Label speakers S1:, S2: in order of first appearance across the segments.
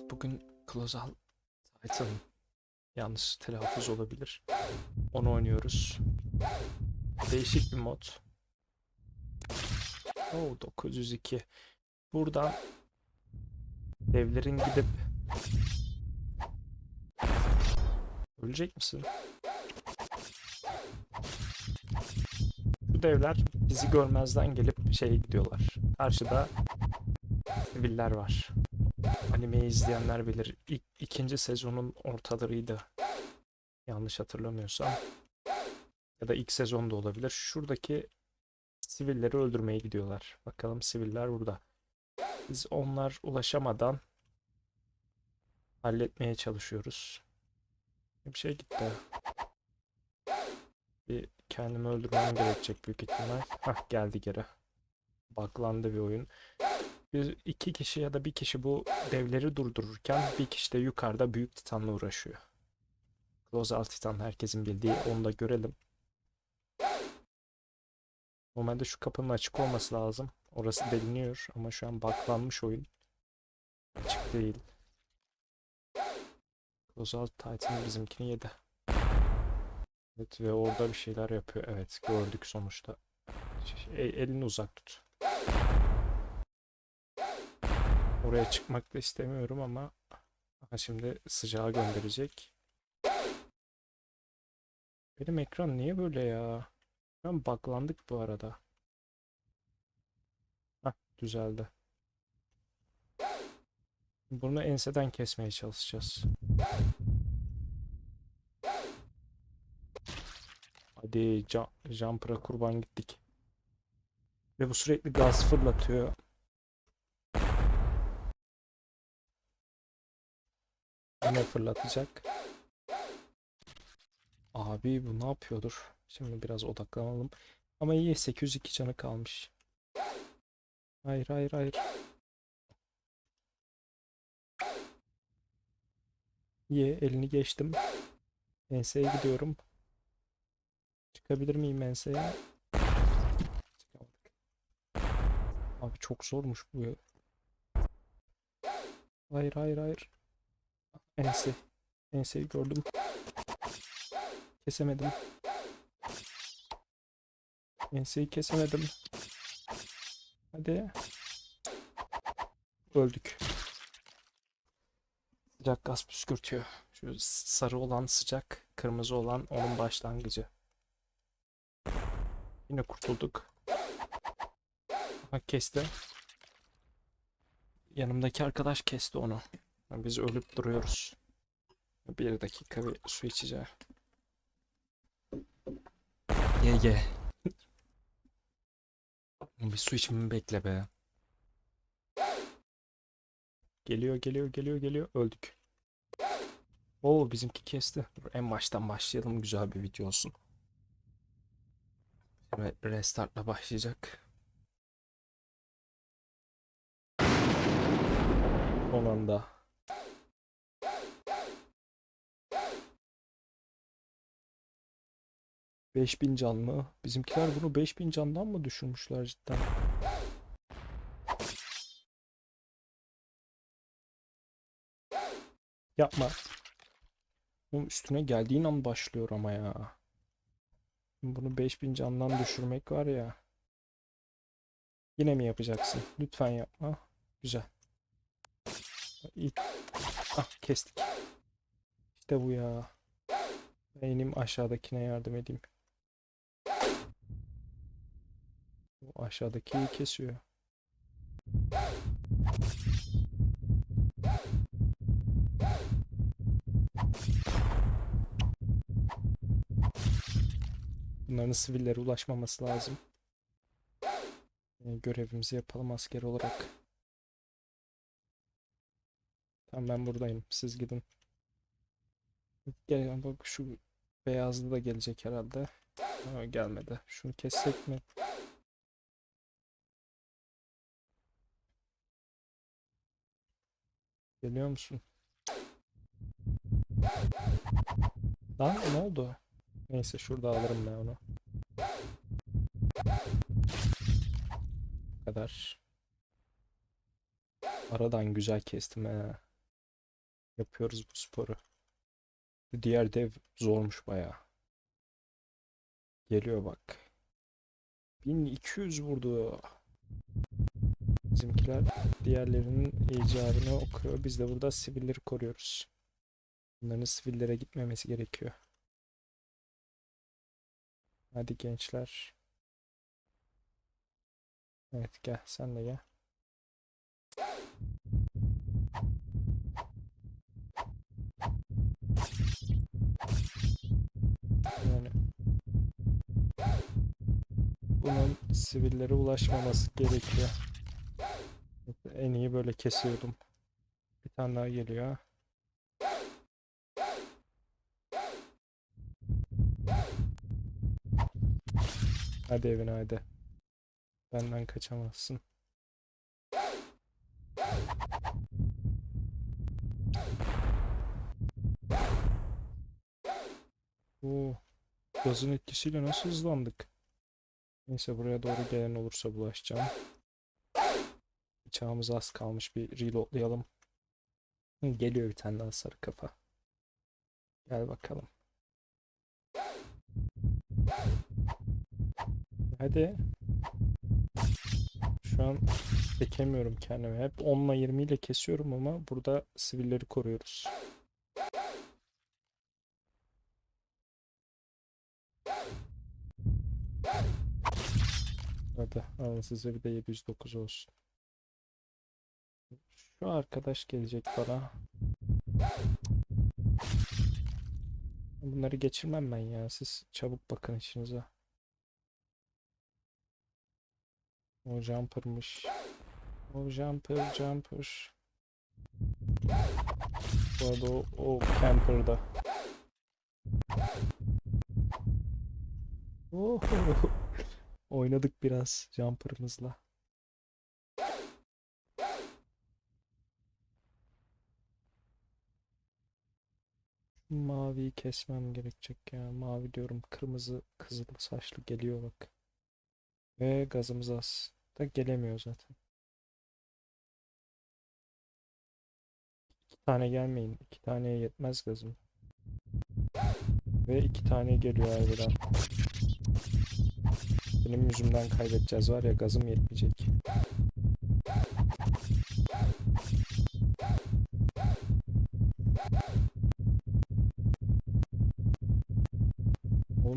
S1: Evet bugün Colossal Titan yanlış telaffuz olabilir. Onu oynuyoruz. Değişik bir mod. Oo 902. Buradan devlerin gidip ölecek misin? Bu devler bizi görmezden gelip şeye gidiyorlar. Karşıda siviller var. Animeyi izleyenler bilir. İlk, ikinci sezonun ortalarıydı. Yanlış hatırlamıyorsam. Ya da ilk sezon da olabilir. Şuradaki sivilleri öldürmeye gidiyorlar. Bakalım siviller burada. Biz onlar ulaşamadan halletmeye çalışıyoruz. Bir şey gitti. Bir kendimi öldürmem gerekecek büyük ihtimal. Hah geldi geri. Baklandı bir oyun. Bir, iki kişi ya da bir kişi bu devleri durdururken bir kişi de yukarıda büyük titanla uğraşıyor. Colossal Titan herkesin bildiği onu da görelim. Normalde şu kapının açık olması lazım. Orası deliniyor ama şu an baklanmış oyun. Açık değil. Colossal Titan bizimkini yedi. Evet ve orada bir şeyler yapıyor. Evet gördük sonuçta. E- elini uzak tut. Oraya çıkmak da istemiyorum ama şimdi sıcağı gönderecek. Benim ekran niye böyle ya? Ben baklandık bu arada. Hah düzeldi. Bunu enseden kesmeye çalışacağız. Hadi jumper'a kurban gittik. Ve bu sürekli gaz fırlatıyor. Yine fırlatacak. Abi bu ne yapıyordur? Şimdi biraz odaklanalım. Ama iyi 802 canı kalmış. Hayır hayır hayır. İyi elini geçtim. Enseye gidiyorum. Çıkabilir miyim enseye? Abi çok zormuş bu. Hayır hayır hayır. Ense. Enseyi gördüm. Kesemedim. Enseyi kesemedim. Hadi. Öldük. Sıcak gaz püskürtüyor. Şu sarı olan sıcak, kırmızı olan onun başlangıcı. Yine kurtulduk. Aha kesti. Yanımdaki arkadaş kesti onu. Biz ölüp duruyoruz. Bir dakika bir su içeceğim. Ye ye. Bir su içmemi bekle be. Geliyor geliyor geliyor geliyor. Öldük. Oo bizimki kesti. En baştan başlayalım. Güzel bir video olsun. Şimdi restartla başlayacak. Son anda. Beş bin can mı? Bizimkiler bunu 5000 candan mı düşürmüşler cidden? Yapma. Bunun üstüne geldiğin an başlıyor ama ya. Bunu 5000 candan düşürmek var ya. Yine mi yapacaksın? Lütfen yapma. Güzel. İyi. Ah kestik. İşte bu ya. Ben ineyim aşağıdakine yardım edeyim. Bu aşağıdakiyi kesiyor. Bunların sivillere ulaşmaması lazım. Ee, görevimizi yapalım asker olarak. Tamam ben buradayım. Siz gidin. Gel bak şu beyazlı da gelecek herhalde. Ha, gelmedi. Şunu kessek mi? Geliyor musun? Lan ne oldu? Neyse şurada alırım ben onu. Bu kadar. Aradan güzel kestim he. yapıyoruz bu sporu. Diğer dev zormuş bayağı. Geliyor bak. 1200 vurdu. Bizimkiler diğerlerinin icabını okuyor. Biz de burada sivilleri koruyoruz. Bunların sivillere gitmemesi gerekiyor. Hadi gençler. Evet gel sen de gel. Yani bunun sivillere ulaşmaması gerekiyor. En iyi böyle kesiyordum. Bir tane daha geliyor. Hadi evine hadi. Benden kaçamazsın. Oo, gazın etkisiyle nasıl hızlandık? Neyse buraya doğru gelen olursa bulaşacağım. Bıçağımız az kalmış bir reloadlayalım. Hı, Geliyor bir tane daha sarı kafa. Gel bakalım. Hadi. Şu an çekemiyorum kendimi. Hep 10 ile 20 ile kesiyorum ama burada sivilleri koruyoruz. Hadi alın size bir de 709 olsun. Şu arkadaş gelecek bana. Bunları geçirmem ben ya. Siz çabuk bakın işinize. O jumper'mış. O jumper jumper. Bu arada o, o camper'da. Oh, Oynadık biraz jumper'ımızla. Maviyi kesmem gerekecek ya. Mavi diyorum. Kırmızı, kızıl saçlı geliyor bak. Ve gazımız az. Da gelemiyor zaten. İki tane gelmeyin. İki taneye yetmez gazım. Ve iki tane geliyor harbiden. Benim yüzümden kaybedeceğiz var ya gazım yetmeyecek.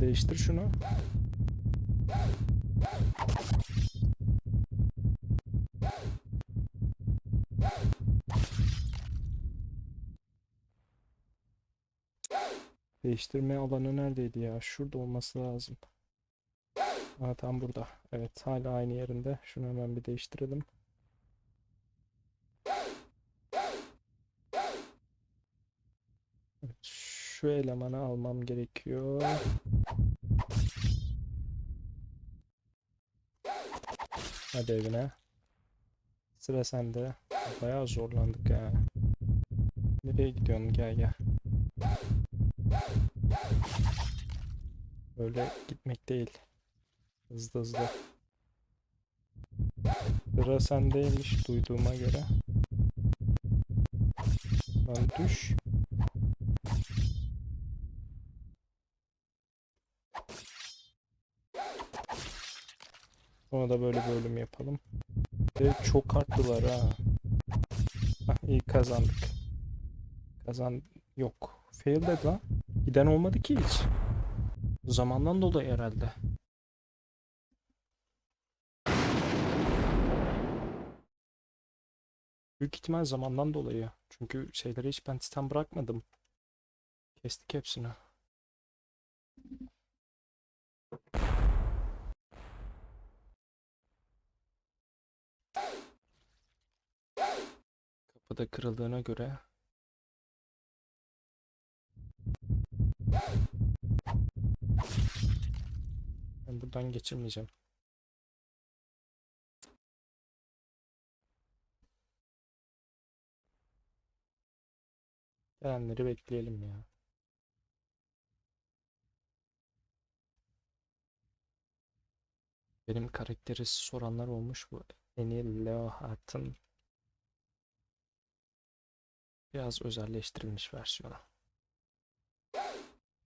S1: Değiştir şunu. Değiştirme alanı neredeydi ya? Şurada olması lazım. Aa, tam burada. Evet hala aynı yerinde. Şunu hemen bir değiştirelim. Şu elemanı almam gerekiyor. Hadi evine. Sıra sende. Bayağı zorlandık ya. Nereye gidiyorsun? Gel gel. Öyle gitmek değil. Hızlı hızlı. Sıra sendeymiş duyduğuma göre. Lan düş. Sonra da böyle bölüm yapalım. Ve çok arttılar ha. Hah, iyi kazandık. Kazan yok. Fail dedi lan. Giden olmadı ki hiç. Zamandan dolayı herhalde. Büyük ihtimal zamandan dolayı. Çünkü şeyleri hiç ben titan bırakmadım. Kestik hepsini. Kapıda kırıldığına göre ben buradan geçirmeyeceğim. Gelenleri bekleyelim ya. Benim karakteri soranlar olmuş bu. En iyi Leo Hart'ın Biraz özelleştirilmiş versiyonu.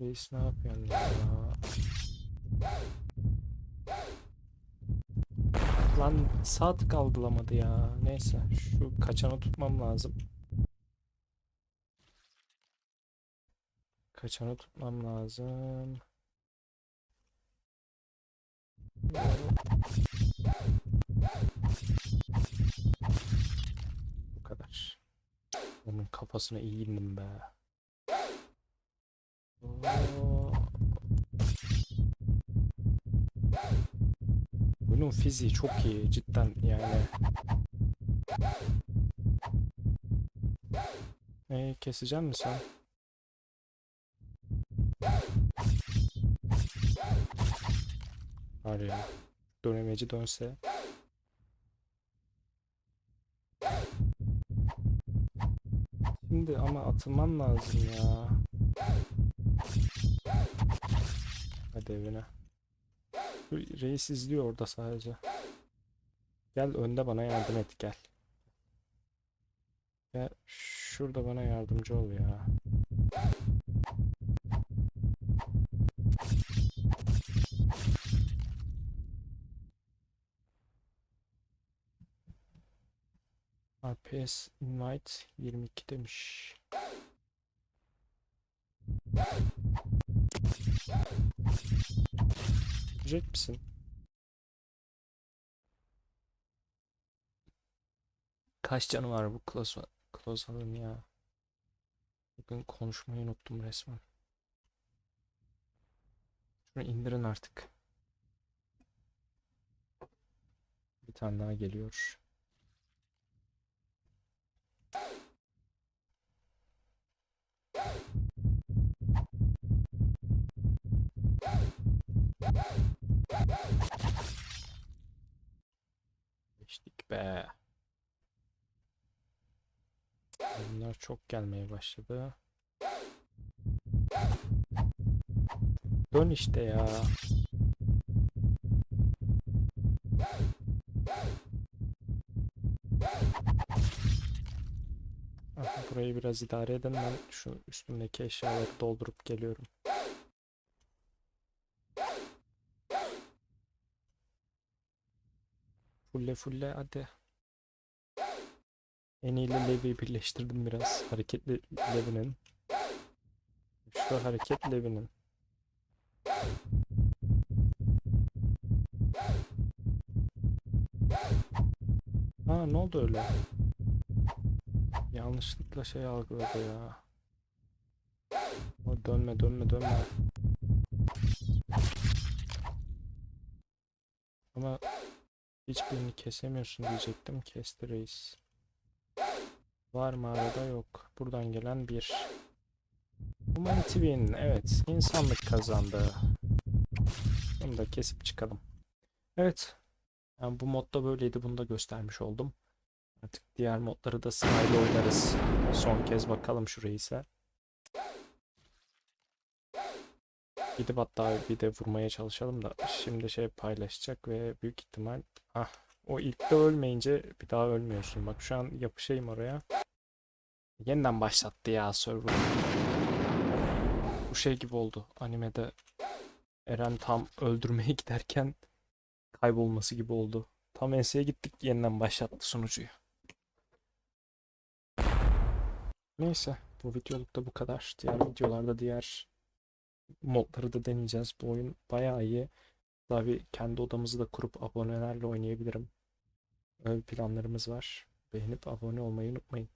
S1: Reis ne yapıyorsun ya? Lan sağ tık algılamadı ya. Neyse şu kaçanı tutmam lazım. Kaçanı tutmam lazım. Bu kadar. Onun kafasına iyi indim be. Oo. Bunun fiziği çok iyi cidden yani. Ee, keseceğim mi sen? Var ya. Dönemeci dönse. Şimdi ama atılman lazım ya. Hadi evine. Reis izliyor orada sadece. Gel önde bana yardım et gel. Ya şurada bana yardımcı ol ya. RPS invite 22 demiş. Görecek misin? Kaç canı var bu Close'un ya? Bugün konuşmayı unuttum resmen. Şunu indirin artık. Bir tane daha geliyor. Geçtik be. Bunlar çok gelmeye başladı. Dön işte ya. Burayı biraz idare edin ben şu üstümdeki eşyaları doldurup geliyorum. Fulle fulle hadi. En iyi Levi'yi birleştirdim biraz. Hareketli Levi'nin. Şu hareket Levi'nin. Ha ne oldu öyle? Yanlışlıkla şey algıladı ya. O dönme dönme dönme. Ama hiçbirini kesemiyorsun diyecektim. Kesti reis. Var mağarada yok. Buradan gelen bir. Humanity win. Evet. insanlık kazandı. Bunu da kesip çıkalım. Evet. Yani bu modda böyleydi. Bunu da göstermiş oldum. Artık diğer modları da sırayla oynarız. Son kez bakalım şu reise. Gidip hatta bir de vurmaya çalışalım da şimdi şey paylaşacak ve büyük ihtimal ah o ilk de ölmeyince bir daha ölmüyorsun. Bak şu an yapışayım oraya. Yeniden başlattı ya server. Bu şey gibi oldu. Animede Eren tam öldürmeye giderken kaybolması gibi oldu. Tam enseye gittik yeniden başlattı sunucuyu. Neyse bu videoluk da bu kadar. Diğer videolarda diğer modları da deneyeceğiz. Bu oyun bayağı iyi. Tabii kendi odamızı da kurup abonelerle oynayabilirim. Öyle planlarımız var. Beğenip abone olmayı unutmayın.